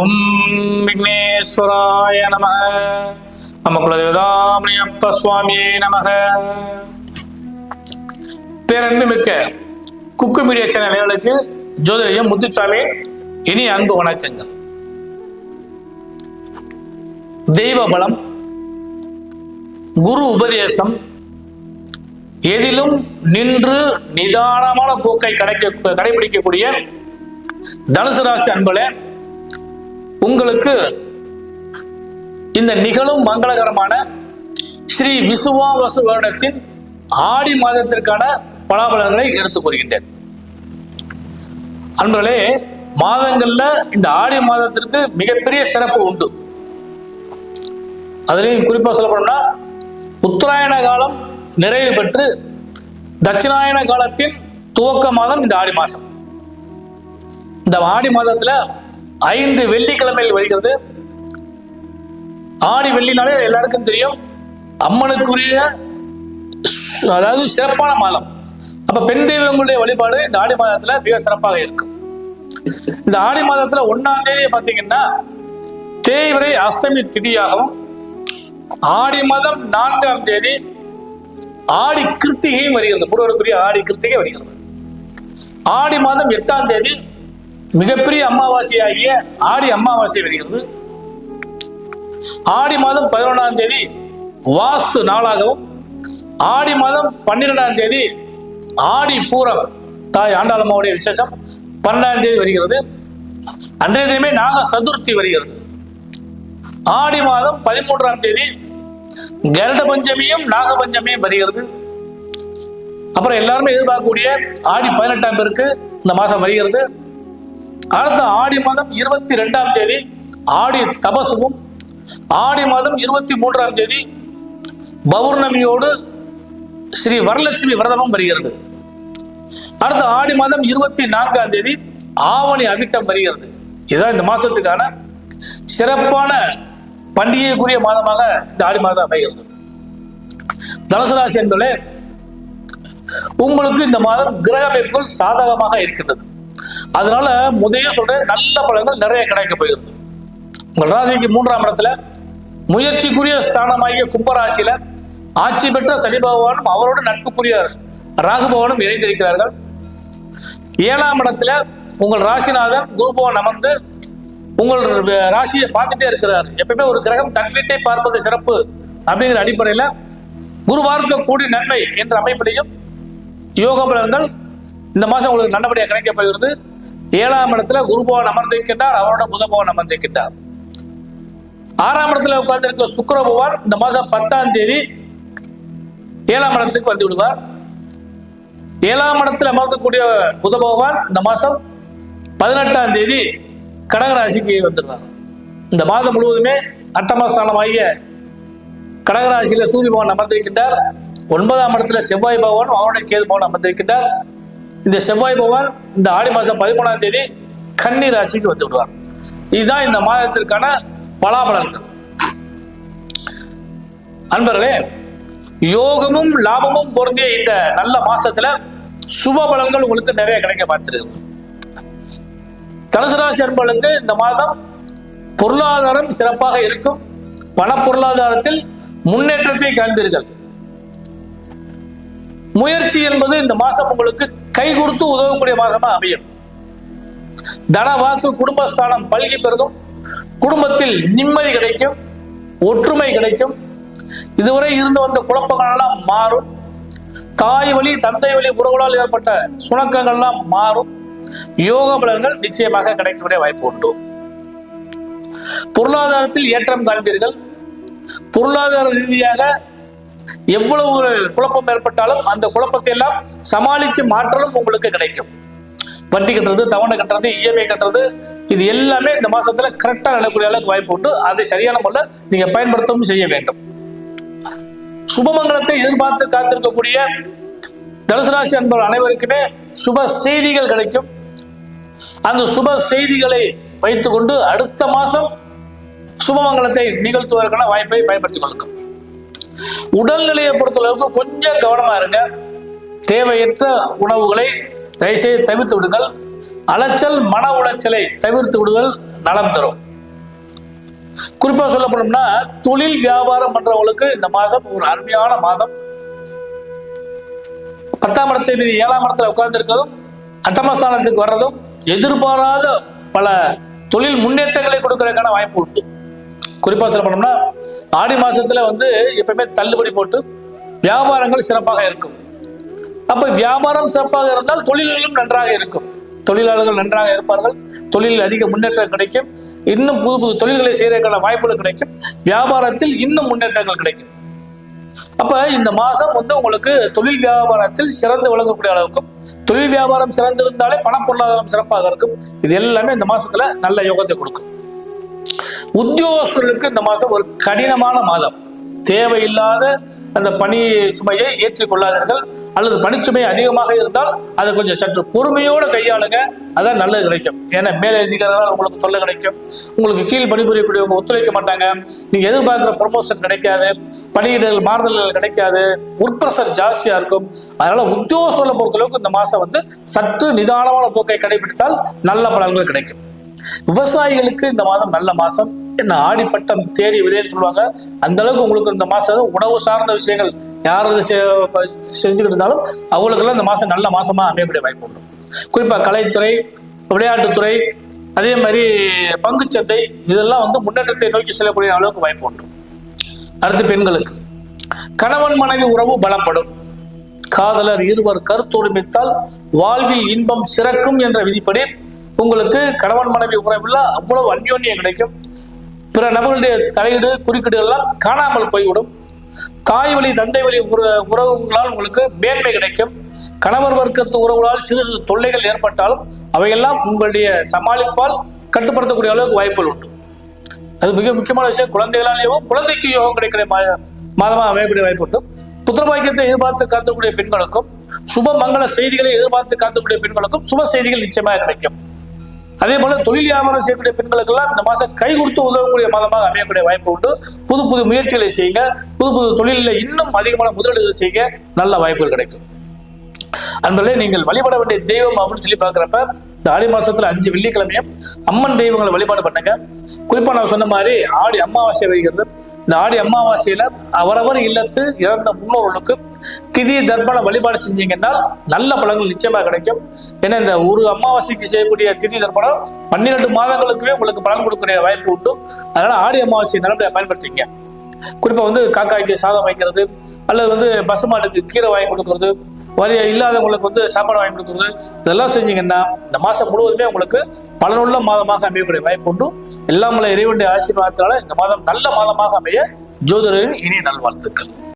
ஓம் விக்னேஸ்வராய நம நம்ம குலதேவதாமணி அப்ப சுவாமியே நமக. பேரன்பு மிக்க குக்கு மீடியா சேனல் நேயர்களுக்கு ஜோதிடம் முத்துசாமி இனி அன்பு வணக்கங்கள். தெய்வ பலம் குரு உபதேசம் எதிலும் நின்று நிதானமான போக்கை கடைக்க கடைபிடிக்கக்கூடிய தனுசு ராசி அன்பளை உங்களுக்கு இந்த நிகழும் மங்களகரமான ஸ்ரீ விசுவாவசு வருடத்தின் ஆடி மாதத்திற்கான பலாபலங்களை எடுத்துக் கூறுகின்றேன். அன்பர்களே மாதங்கள்ல இந்த ஆடி மாதத்திற்கு மிகப்பெரிய சிறப்பு உண்டு. அதுலேயும் குறிப்பாக சொல்லப்படும்னா உத்தராயண காலம் நிறைவு பெற்று தட்சிணாயன காலத்தின் துவக்க மாதம் இந்த ஆடி மாதம். இந்த ஆடி மாதத்துல ஐந்து வெள்ளிக்கிழமையில் வருகிறது. ஆடி வெள்ளினாலே எல்லாருக்கும் தெரியும். அம்மனுக்குரிய அதாவது சிறப்பான மாதம். அப்ப பெண் தெய்வங்களுடைய வழிபாடு இந்த ஆடி மாதத்துல மிக சிறப்பாக இருக்கும். இந்த ஆடி மாதத்துல ஒன்னாம் தேதி பாத்தீங்கன்னா தேய்விரை அஷ்டமி திதியாகவும் ஆடி மாதம் நான்காம் தேதி ஆடி கிருத்திகையும் வருகிறது. முருகனுக்குரிய ஆடி கிருத்திகை வருகிறது. ஆடி மாதம் எட்டாம் தேதி மிகப்பெரிய அமாவாசையாகிய ஆடி அமாவாசை வருகிறது. ஆடி மாதம் பதினொன்றாம் தேதி வாஸ்து நாளாகவும் ஆடி மாதம் பன்னிரெண்டாம் தேதி ஆடி பூரம். தாய் ஆண்டாளம்மாவுடைய விசேஷம் பன்னெண்டாம் தேதி வருகிறது. அன்றைய தினமே நாக சதுர்த்தி வருகிறது. ஆடி மாதம் பதிமூன்றாம் தேதி கருட பஞ்சமியும் நாக பஞ்சமியும் வருகிறது. அப்புறம் எல்லாருமே எதிர்பார்க்கக்கூடிய ஆடி பதினெட்டாம் பேருக்கு இந்த மாதம் வருகிறது. அடுத்த ஆடி மாதம் இருபத்தி ரெண்டாம் தேதி ஆடி தபசுவும் ஆடி மாதம் இருபத்தி மூன்றாம் தேதி பௌர்ணமியோடு ஸ்ரீ வரலட்சுமி விரதமும் வருகிறது. அடுத்த ஆடி மாதம் இருபத்தி நான்காம் தேதி ஆவணி அவிட்டம் வருகிறது. இதுதான் இந்த மாசத்துக்கான சிறப்பான பண்டிகைக்குரிய மாதமாக இந்த ஆடி மாதம் அமைகிறது. தனுசு ராசி என்பதே உங்களுக்கு இந்த மாதம் கிரக அமைப்புகள் சாதகமாக இருக்கின்றது. அதனால முதலே சொல்றேன் நல்ல பலன்கள் நிறைய கிடைக்க போயிருது உங்கள் ராசிக்கு மூன்றாம் இடத்துல முயற்சிக்குரிய ஸ்தானமாகிய கும்பராசியில ஆட்சி பெற்ற சனி பகவானும் அவரோடு நட்புக்குரிய ராகு பகவானும் இணைந்திருக்கிறார்கள். ஏழாம் இடத்துல உங்கள் ராசிநாதன் குரு பகவான் அமர்ந்து உங்கள் ராசியை பார்த்துட்டே இருக்கிறார். எப்பயுமே ஒரு கிரகம் தன் வீட்டை பார்ப்பது சிறப்பு அப்படிங்கிற அடிப்படையில் குருவார்க்க கூடி நன்மை என்ற அமைப்பிலையும் யோக பலன்கள் இந்த மாசம் உங்களுக்கு நல்லபடியாக கிடைக்கப்படுகிறது ஏழாம் இடத்துல குருபவன் அமர்ந்திருக்கின்றார் அவரோட புதபவன் அமர்ந்திருக்கின்றார். ஆறாம் இடத்துல உட்கார்ந்திருக்க சுக்கர பகவான் இந்த மாசம் பத்தாம் தேதி ஏழாம் இடத்துக்கு வந்து விடுவார். ஏழாம் இடத்துல அமர்த்தக்கூடிய புத பகவான் இந்த மாசம் பதினெட்டாம் தேதி கடகராசிக்கு வந்துடுவார். இந்த மாதம் முழுவதுமே அட்டமஸ்தானமாகிய கடகராசியில சூரிய பகவான் அமர்ந்திருக்கின்றார். ஒன்பதாம் இடத்துல செவ்வாய் பகவான் அவருடைய கேது பகவான் அமர்ந்திருக்கின்றார். இந்த செவ்வாய் பகவான் இந்த ஆடி மாதம் பதிமூணாம் தேதி கன்னி ராசிக்கு வந்து விடுவார். இதுதான் இந்த மாதத்திற்கான பலாபலன்கள். அன்பர்களே யோகமும் லாபமும் பொருந்திய இந்த நல்ல மாசத்துல சுப பலன்கள் உங்களுக்கு நிறைய கிடைக்க பார்த்துருக்கு தனுசு ராசி அன்பர்களுக்கு இந்த மாதம் பொருளாதாரம் சிறப்பாக இருக்கும். பண பொருளாதாரத்தில் முன்னேற்றத்தை காண்பீர்கள். முயற்சி என்பது இந்த மாசம் உங்களுக்கு கை கொடுத்து உதவக்கூடிய மாதமா அமையும். தன வாக்கு குடும்பஸ்தானம் பல்கி பெருகும். குடும்பத்தில் நிம்மதி கிடைக்கும். ஒற்றுமை கிடைக்கும். இதுவரை இருந்து வந்த குழப்பங்கள்லாம் மாறும். தாய் வழி தந்தை வழி உறவுகளால் ஏற்பட்ட சுணக்கங்கள்லாம் மாறும். யோக பலன்கள் நிச்சயமாக கிடைக்கக்கூடிய வாய்ப்பு உண்டு. பொருளாதாரத்தில் ஏற்றம் காண்பீர்கள். பொருளாதார ரீதியாக எவ்வளவு ஒரு குழப்பம் ஏற்பட்டாலும் அந்த குழப்பத்தை எல்லாம் சமாளிக்கும் மாற்றலும் உங்களுக்கு கிடைக்கும். வட்டி கட்டுறது தவணை கட்டுறது இஎம்ஐ கட்டுறது இது எல்லாமே இந்த மாசத்துல கரெக்டா நடக்கூடிய அளவுக்கு வாய்ப்பு உண்டு. அதை சரியான முறையில் நீங்க பயன்படுத்தவும் செய்ய வேண்டும். சுபமங்கலத்தை எதிர்பார்த்து காத்திருக்கக்கூடிய தனுசு ராசி அன்பர் அனைவருக்குமே சுப செய்திகள் கிடைக்கும். அந்த சுப செய்திகளை வைத்துக்கொண்டு அடுத்த மாசம் சுபமங்கலத்தை நிகழ்த்துவதற்கான வாய்ப்பை பயன்படுத்திக் கொள்ளுங்கள். உடல்நிலையை பொறுத்தளவுக்கு கொஞ்சம் கவனமா இருங்க. தேவையற்ற உணவுகளை தயவுசெய்து தவிர்த்து விடுங்கள். அலைச்சல் மன உளைச்சலை தவிர்த்து விடுதல் நலம் தரும். குறிப்பா சொல்ல போனோம்னா தொழில் வியாபாரம் பண்றவங்களுக்கு இந்த மாதம் ஒரு அருமையான மாதம். பத்தாம் இடத்தை மீது ஏழாம் இடத்துல உட்கார்ந்துருக்கிறதும் அட்டமஸ்தானத்துக்கு வர்றதும் எதிர்பாராத பல தொழில் முன்னேற்றங்களை கொடுக்கறதுக்கான வாய்ப்பு உண்டு. குறிப்பா சொல்ல போனோம்னா ஆடி மாசத்துல வந்து எப்பவுமே தள்ளுபடி போட்டு வியாபாரங்கள் சிறப்பாக இருக்கும். அப்ப வியாபாரம் சிறப்பாக இருந்தால் தொழில்களும் நன்றாக இருக்கும். தொழிலாளர்கள் நன்றாக இருப்பார்கள். தொழிலில் அதிக முன்னேற்றம் கிடைக்கும். இன்னும் புது புது தொழில்களை செய்யறதுக்கான வாய்ப்புகள் கிடைக்கும். வியாபாரத்தில் இன்னும் முன்னேற்றங்கள் கிடைக்கும். அப்ப இந்த மாசம் வந்து உங்களுக்கு தொழில் வியாபாரத்தில் சிறந்து விளங்கக்கூடிய அளவுக்கும் தொழில் வியாபாரம் சிறந்திருந்தாலே பண பொருளாதாரம் சிறப்பாக இருக்கும். இது எல்லாமே இந்த மாசத்துல நல்ல யோகத்தை கொடுக்கும். உத்தியோகஸ்தர்களுக்கு இந்த மாதம் ஒரு கடினமான மாதம். தேவையில்லாத அந்த பணி சுமையை ஏற்றிக்கொள்ளாதீர்கள். அல்லது பணிச்சுமை அதிகமாக இருந்தால் அதை கொஞ்சம் சற்று பொறுமையோடு கையாளுங்க. அதான் நல்லது கிடைக்கும். ஏன்னா மேலே அதிகாரிகளால் உங்களுக்கு தொல்லை கிடைக்கும். உங்களுக்கு கீழ் பணிபுரியக்கூடியவங்க ஒத்துழைக்க மாட்டாங்க. நீங்க எதிர்பார்க்குற ப்ரொமோஷன் கிடைக்காது. பணியிடங்கள் மாறுதல்கள் கிடைக்காது. ஒர்க் ப்ரெஷர் ஜாஸ்தியா இருக்கும். அதனால உத்தியோகஸ்தர்களை பொறுத்தளவுக்கு இந்த மாசம் வந்து சற்று நிதானமான போக்கை கடைபிடித்தால் நல்ல பலன்கள் கிடைக்கும். விவசாயிகளுக்கு இந்த மாதம் நல்ல மாசம் என்ன ஆடிப்பட்டம் தேடி விதைன்னு சொல்லுவாங்க. அந்த அளவுக்கு உங்களுக்கு இந்த மாசம் உணவு சார்ந்த விஷயங்கள் யார் செ- செஞ்சுக்கிட்டு இருந்தாலும் அவங்களுக்கெல்லாம் இந்த மாசம் நல்ல மாசமா அமையக்கூடிய வாய்ப்பு உண்டு. குறிப்பா கலைத்துறை விளையாட்டுத்துறை அதே மாதிரி பங்குச்சந்தை இதெல்லாம் வந்து முன்னேற்றத்தை நோக்கி செல்லக்கூடிய அளவுக்கு வாய்ப்பு உண்டு. அடுத்து பெண்களுக்கு. கணவன் மனைவி உறவு பலப்படும். காதலர் இருவர் கருத்தொருமித்தால் வாழ்வில் இன்பம் சிறக்கும் என்ற விதிப்படி உங்களுக்கு கணவன் மனைவி உறவில் அவ்வளவு அந்யோன்யம் கிடைக்கும். பிற நபர்களுடைய தலையீடு குறுக்கீடு எல்லாம் காணாமல் போய்விடும். தாய் வழி தந்தை வழி உறவுகளால் உங்களுக்கு மேன்மை கிடைக்கும். கணவர் வர்க்கத்து உறவுகளால் சிறு சிறு தொல்லைகள் ஏற்பட்டாலும் அவையெல்லாம் உங்களுடைய சமாளிப்பால் கட்டுப்படுத்தக்கூடிய அளவுக்கு வாய்ப்புகள் உண்டு. அது மிக முக்கியமான விஷயம். குழந்தைகளாலேயும் குழந்தைக்கு யோகம் கிடைக்கிற மாதமாக அமையக்கூடிய வாய்ப்பு உண்டு. புத்திரபாக்கியத்தை எதிர்பார்த்து காத்துக்கூடிய பெண்களுக்கும் சுப மங்கள செய்திகளை எதிர்பார்த்து காத்துக்கூடிய பெண்களுக்கும் சுப செய்திகள் நிச்சயமாக கிடைக்கும். அதே போல தொழில் வியாபாரம் செய்யக்கூடிய பெண்களுக்கெல்லாம் இந்த மாசம் கை கொடுத்து உதவக்கூடிய மாதமாக அமையக்கூடிய வாய்ப்பு உண்டு. புது புது முயற்சிகளை செய்யுங்க. புது புது தொழிலில் இன்னும் அதிகமான முதலீடுகள் செய்ய நல்ல வாய்ப்புகள் கிடைக்கும். அன்பர்களே நீங்கள் வழிபட வேண்டிய தெய்வம் அப்படின்னு சொல்லி பார்க்குறப்ப இந்த ஆடி மாசத்துல அஞ்சு வெள்ளிக்கிழமையும் அம்மன் தெய்வங்களை வழிபாடு பண்ணுங்க. குறிப்பா நான் சொன்ன மாதிரி ஆடி அமாவாசை வருகிறது. இந்த ஆடி அமாவாசையில அவரவர் இல்லத்து இறந்த முன்னோர்களுக்கு திதி தர்ப்பண வழிபாடு செஞ்சீங்கன்னா நல்ல பலன்கள் நிச்சயமா கிடைக்கும். ஏன்னா இந்த ஒரு அமாவாசைக்கு செய்யக்கூடிய திதி தர்ப்பணம் பன்னிரெண்டு மாதங்களுக்குமே உங்களுக்கு பலன் கொடுக்கக்கூடிய வாய்ப்பு உண்டு. அதனால ஆடி அமாவாசை நல்லபடியாக பயன்படுத்திங்க குறிப்பா வந்து காக்காய்க்கு சாதம் வைக்கிறது அல்லது வந்து பசுமாட்டுக்கு கீரை வாங்கி கொடுக்கறது வரி இல்லாதவங்களுக்கு வந்து சாப்பாடு வாங்கி கொடுக்கறது இதெல்லாம் செஞ்சீங்கன்னா இந்த மாசம் முழுவதுமே உங்களுக்கு பலனுள்ள மாதமாக அமையக்கூடிய வாய்ப்பு உண்டு. எல்லாம் உள்ள இறைவனுடைய ஆசீர்வாதத்தினால இந்த மாதம் நல்ல மாதமாக அமைய ஜோதிடரின் இனிய நல்வாழ்த்துக்கள்.